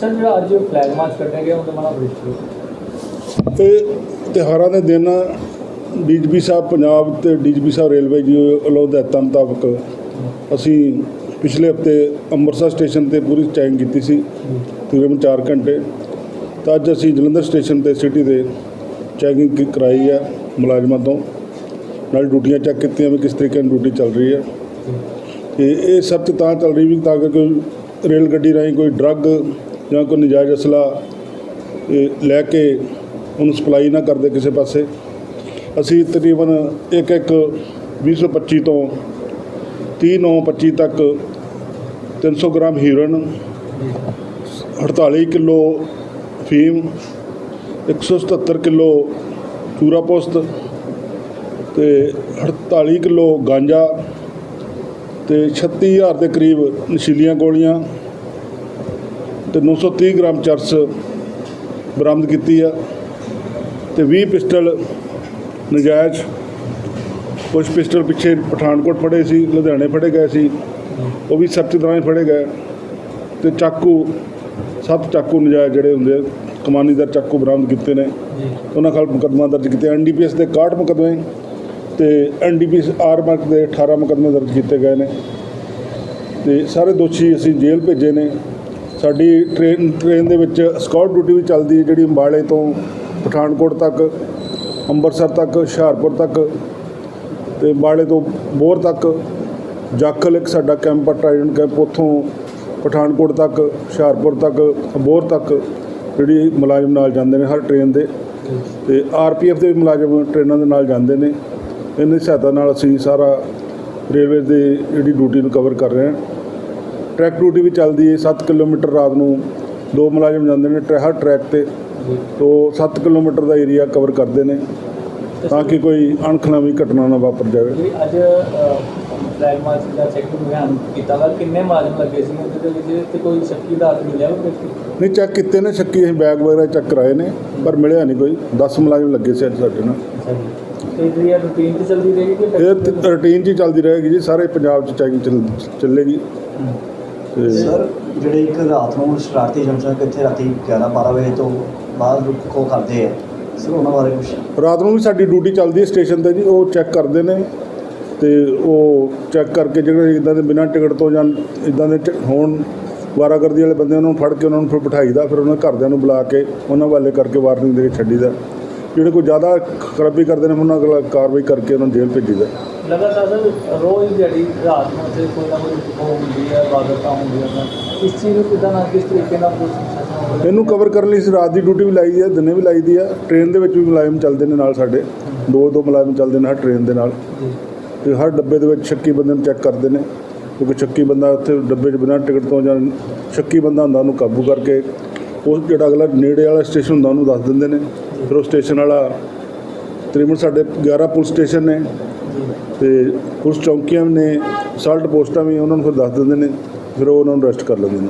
Sir, ਜਿਹੜਾ ਅੱਜ flag March ਕੱਢਿਆ ਗਿਆ, ਉਹਦੇ ਮਾਨਾ ਬ੍ਰਿਜ ਇਹ ਤਿਉਹਾਰਾਂ ਦੇ ਦਿਨ ਡੀਜੀਪੀ ਸਾਹਿਬ ਪੰਜਾਬ ਤੇ ਡੀਜੀਪੀ ਸਾਹਿਬ ਰੇਲਵੇ ਜੀ ਵੱਲੋਂ ਹਦਾਇਤਾਂ ਮੁਤਾਬਕ ਅਸੀਂ ਪਿਛਲੇ ਹਫ਼ਤੇ ਅੰਮ੍ਰਿਤਸਰ ਸਟੇਸ਼ਨ ਤੇ ਪੂਰੀ ਚੈਕਿੰਗ ਕੀਤੀ ਸੀ, ਤਕਰੀਬਨ 4 ਘੰਟੇ। ਤਾਂ ਅੱਜ ਅਸੀਂ ਜਲੰਧਰ ਸਟੇਸ਼ਨ ਤੇ ਸਿਟੀ ਦੇ ਚੈਕਿੰਗ ਕੀ- ਕਰਾਈ ਹੈ ਮੁਲਾਜ਼ਮਾਂ ਤੋਂ। ਨਾਲ ਡਿਊਟੀਆਂ ਚੈੱਕ ਕੀਤੀਆਂ ਵੀ ਕਿਸ ਤਰੀਕੇ ਨਾਲ ਡਿਊਟੀ ਚੱਲ ਰਹੀ ਹੈ। ਤੇ ਇਹ ਸਭ ਤੋਂ ਤਾਂ ਚੱਲ ਰਹੀ ਵੀ ਤਾਂ ਕਿ ਕੋਈ ਰੇਲ ਗੱਡੀ ਰਾਹੀਂ ਕੋਈ ਡਰੱਗ ਜਾਂ ਕੋਈ ਨਜਾਇਜ਼ ਅਸਲਾ ਲੈ ਕੇ ਉਹਨੂੰ ਸਪਲਾਈ ਨਾ ਕਰਦੇ ਕਿਸੇ ਪਾਸੇ। ਅਸੀਂ ਤਕਰੀਬਨ ਇੱਕ ਇੱਕ 225 ਤੋਂ 30 ਤੱਕ 300 ਗ੍ਰਾਮ ਹੀਰੋਇਨ 48 ਕਿਲੋ ਫੀਮ 177 ਕਿਲੋ ਚੂਰਾ ਪੋਸਤ ਤੇ 48 ਕਿਲੋ ਗਾਂਜਾ ਤੇ 36000 ਦੇ ਕਰੀਬ ਨਸ਼ੀਲੀਆਂ ਗੋਲੀਆਂ। ਤੇ 930 ਗ੍ਰਾਮ ਚਰਸ ਬਰਾਮਦ ਕੀਤੀ ਆ ਤੇ 20 ਪਿਸਟਲ ਨਜਾਇਜ਼ ਕੁਝ ਪਿਸਟਲ ਪਿੱਛੇ ਪਠਾਨਕੋਟ ਫੜੇ ਸੀ ਲੁਧਿਆਣੇ ਫੜੇ ਗਏ ਸੀ ਉਹ ਵੀ ਸਰਚ ਦੌਰਾਨ ਫੜੇ ਗਏ ਤੇ ਚਾਕੂ ਸੱਤ ਚਾਕੂ ਨਜਾਇਜ਼ ਜਿਹੜੇ ਹੁੰਦੇ ਕਮਾਨੀਦਾਰ ਚਾਕੂ ਬਰਾਮਦ ਕੀਤੇ ਨੇ। ਜੀ। ਉਹਨਾਂ ਖਿਲਾਫ ਮੁਕੱਦਮਾ ਦਰਜ ਕੀਤੇ ਐਨਡੀਪੀਐਸ ਦੇ 61 ਮੁਕੱਦਮੇ ਤੇ ਐਨਡੀਪੀਐਸ ਆਰ ਮਾਰਕ ਦੇ 18 ਮੁਕੱਦਮੇ ਦਰਜ ਕੀਤੇ ਗਏ ਨੇ। ਤੇ ਸਾਰੇ ਦੋਸ਼ੀ ਅਸੀਂ ਜੇਲ੍ਹ ਭੇਜੇ ਨੇ। ਸਾਡੀ ਟ੍ਰੇਨ ਟ੍ਰੇਨ ਦੇ ਵਿੱਚ ਸਕਾਊਟ ਡਿਊਟੀ ਵੀ ਚੱਲਦੀ ਹੈ, ਜਿਹੜੀ ਅੰਬਾਲੇ ਤੋਂ ਪਠਾਨਕੋਟ ਤੱਕ, ਅੰਮ੍ਰਿਤਸਰ ਤੱਕ, ਹੁਸ਼ਿਆਰਪੁਰ ਤੱਕ ਤੇ ਅੰਬਾਲੇ ਤੋਂ ਬੋਰ ਤੱਕ। ਜਾਖਲ ਇੱਕ ਸਾਡਾ ਕੈਂਪ ਆ, ਟ੍ਰਾਈਡੈਂਟ ਕੈਂਪ, ਉੱਥੋਂ ਪਠਾਨਕੋਟ ਤੱਕ, ਹੁਸ਼ਿਆਰਪੁਰ ਤੱਕ, ਬੋਰ ਤੱਕ ਜਿਹੜੀ ਮੁਲਾਜ਼ਮ ਨਾਲ ਜਾਂਦੇ ਨੇ ਹਰ ਟ੍ਰੇਨ ਦੇ। ਤੇ ਆਰਪੀਐਫ ਦੇ ਵੀ ਮੁਲਾਜ਼ਮ ਟ੍ਰੇਨਾਂ ਦੇ ਨਾਲ ਜਾਂਦੇ ਨੇ। ਇਹਨਾਂ ਦੀ ਸਹਾਇਤਾ ਨਾਲ ਅਸੀਂ ਸਾਰਾ ਰੇਲਵੇ ਦੀ ਜਿਹੜੀ ਡਿਊਟੀ ਨੂੰ ਕਵਰ ਕਰ ਰਹੇ ਹਾਂ। ਟਰੈਕ ਡਿਊਟੀ ਵੀ ਚੱਲਦੀ ਹੈ 7 ਕਿਲੋਮੀਟਰ ਰਾਤ ਨੂੰ ਦੋ ਮੁਲਾਜ਼ਮ ਜਾਂਦੇ ਨੇ ਹਰ ਟਰੈਕ ਤੇ। ਤੋਂ 7 ਕਿਲੋਮੀਟਰ ਦਾ ਏਰੀਆ ਕਵਰ ਕਰਦੇ ਨੇ ਤਾਂ ਕਿ ਕੋਈ ਅਣਖਲਾਵੀ ਘਟਨਾ ਨਾ ਵਾਪਰ ਜਾਵੇ। ਅੱਜ ਫਲੈਗ ਮਾਰਚ ਦਾ ਚੈਕਿੰਗ ਅਭਿਆਨ ਕੀਤਾ ਵਾ ਕਿੰਨੇ ਮੁਲਾਜ਼ਮ ਲੱਗੇ ਸੀ? ਉਹਦੇ ਦੇ ਵਿੱਚ ਤੇ ਕੋਈ ਸ਼ੱਕੀ ਦਾ ਕੋਈ ਵਿਅਕਤੀ? ਨਹੀਂ ਚੈੱਕ ਕੀਤੇ ਨੇ ਸ਼ੱਕੀ ਅਸੀਂ ਬੈਗ ਵਗੈਰਾ ਚੈੱਕ ਕਰਾਏ ਨੇ ਪਰ ਮਿਲਿਆ ਨਹੀਂ ਕੋਈ। 10 ਮੁਲਾਜ਼ਮ ਲੱਗੇ ਸੀ ਅੱਜ ਸਾਡੇ ਨਾਲ। ਜਿਹੜੀ ਰੂਟੀਨ ਤੇ ਚੱਲਦੀ ਰਹੇਗੀ ਕਿ ਇਹ ਰੂਟੀਨ 'ਚ ਚੱਲਦੀ ਰਹੇਗੀ ਜੀ ਸਾਰੇ ਪੰਜਾਬ 'ਚ ਚੈਕਿੰਗ ਚੱਲ ਚੱਲੇਗੀ। ਸਰ ਜਿਹੜੇ ਇੱਕ ਰਾਤ ਨੂੰ ਸ਼ਰਾਰਤੀ ਜਨਸਨ ਕਿੱਥੇ ਰਾਤੀ 11 12 ਵਜੇ ਤੋਂ ਬਾਅਦ ਰੁਕ ਕੋ ਕਰਦੇ ਆ ਸਰ ਉਹਨਾਂ ਬਾਰੇ ਕੁਝ ਰਾਤ ਨੂੰ ਵੀ ਸਾਡੀ ਡਿਊਟੀ ਚੱਲਦੀ ਹੈ ਸਟੇਸ਼ਨ ਤੇ ਜੀ ਉਹ ਚੈੱਕ ਕਰਦੇ ਨੇ ਤੇ ਉਹ ਚੈੱਕ ਕਰਕੇ ਜਿਹੜੇ ਇਦਾਂ ਦੇ ਬਿਨਾਂ ਟਿਕਟ ਤੋਂ ਜਾਂ ਇਦਾਂ ਦੇ ਹੋਣ ਵਾਰਾਗਰਦੀ ਵਾਲੇ ਬੰਦੇ ਨੂੰ ਫੜ ਕੇ ਉਹਨਾਂ ਨੂੰ ਫਿਰ ਬਿਠਾਈਦਾ ਫਿਰ ਉਹਨਾਂ ਘਰਦਿਆਂ ਨੂੰ ਬੁਲਾ ਕੇ ਉਹਨਾਂ ਵਾਲੇ ਕਰਕੇ ਵਾਰਨਿੰਗ ਦੇ ਕੇ ਛੱਡੀਦਾ। ਜਿਹੜੇ ਕੋਈ ਜ਼ਿਆਦਾ ਖਰਾਬੀ ਕਰਦੇ ਨੇ ਉਹਨਾਂ ਕੋਲ ਕਾਰਵਾਈ ਕਰਕੇ ਉਹਨਾਂ ਨੂੰ ਜੇਲ੍ਹ ਭੇਜੀਦਾ ਲਗਾਤਾਰ ਸਰ ਰੋਜ਼ ਜਿਹੜੀ ਰਾਤ ਨੂੰ ਤੇ ਕੋਈ ਨਾ ਕੋਈ ਉਹ ਹੁੰਦੀ ਹੈ ਵਾਰਦਾਤਾਂ ਹੁੰਦੀਆਂ ਨੇ। ਇਸ ਚੀਜ਼ ਨੂੰ ਕਿਦਾਂ ਨਾ ਕਿਸ ਤਰੀਕੇ ਨਾਲ ਪੁਲਿਸ ਇਹਨੂੰ ਕਵਰ ਕਰਨ ਲਈ ਅਸੀਂ ਰਾਤ ਦੀ ਡਿਊਟੀ ਵੀ ਲਾਈ ਦੀ ਹੈ ਦਿਨੇ ਵੀ ਲਾਈ ਦੀ ਆ। ਟ੍ਰੇਨ ਦੇ ਵਿੱਚ ਵੀ ਮੁਲਾਜ਼ਮ ਚੱਲਦੇ ਨੇ ਨਾਲ ਸਾਡੇ। ਦੋ ਦੋ ਮੁਲਾਜ਼ਮ ਚੱਲਦੇ ਨੇ ਹਰ ਟ੍ਰੇਨ ਦੇ ਨਾਲ। ਤੇ ਹਰ ਡੱਬੇ ਦੇ ਵਿੱਚ ਸ਼ੱਕੀ ਬੰਦੇ ਨੂੰ ਚੈੱਕ ਕਰਦੇ ਨੇ। ਕਿਉਂਕਿ ਸ਼ੱਕੀ ਬੰਦਾ ਉੱਥੇ ਡੱਬੇ 'ਚ ਬਿਨਾਂ ਟਿਕਟ ਤੋਂ ਜਾਂ ਸ਼ੱਕੀ ਬੰਦਾ ਹੁੰਦਾ ਉਹਨੂੰ ਕਾਬੂ ਕਰਕੇ। ਉਹ ਜਿਹੜਾ ਅਗਲਾ ਨੇੜੇ ਵਾਲਾ ਸਟੇਸ਼ਨ ਹੁੰਦਾ ਉਹਨੂੰ ਦੱਸ ਦਿੰਦੇ ਨੇ। ਫਿਰ ਉਹ ਸਟੇਸ਼ਨ ਵਾਲਾ, ਤਕਰੀਬਨ ਸਾਡੇ 11 ਪੁਲਿਸ ਸਟੇਸ਼ਨ ਨੇ ਜੀ ਤੇ ਪੁਲਿਸ ਚੌਂਕੀਆਂ ਵੀ ਨੇ ਸਾਲਟ ਪੋਸਟਾਂ ਵੀ ਉਹਨਾਂ ਨੂੰ ਫਿਰ ਦੱਸ ਦਿੰਦੇ ਨੇ, ਫਿਰ ਉਹ ਉਹਨਾਂ ਨੂੰ ਅਰੈਸਟ ਕਰ ਲੈਂਦੇ ਨੇ।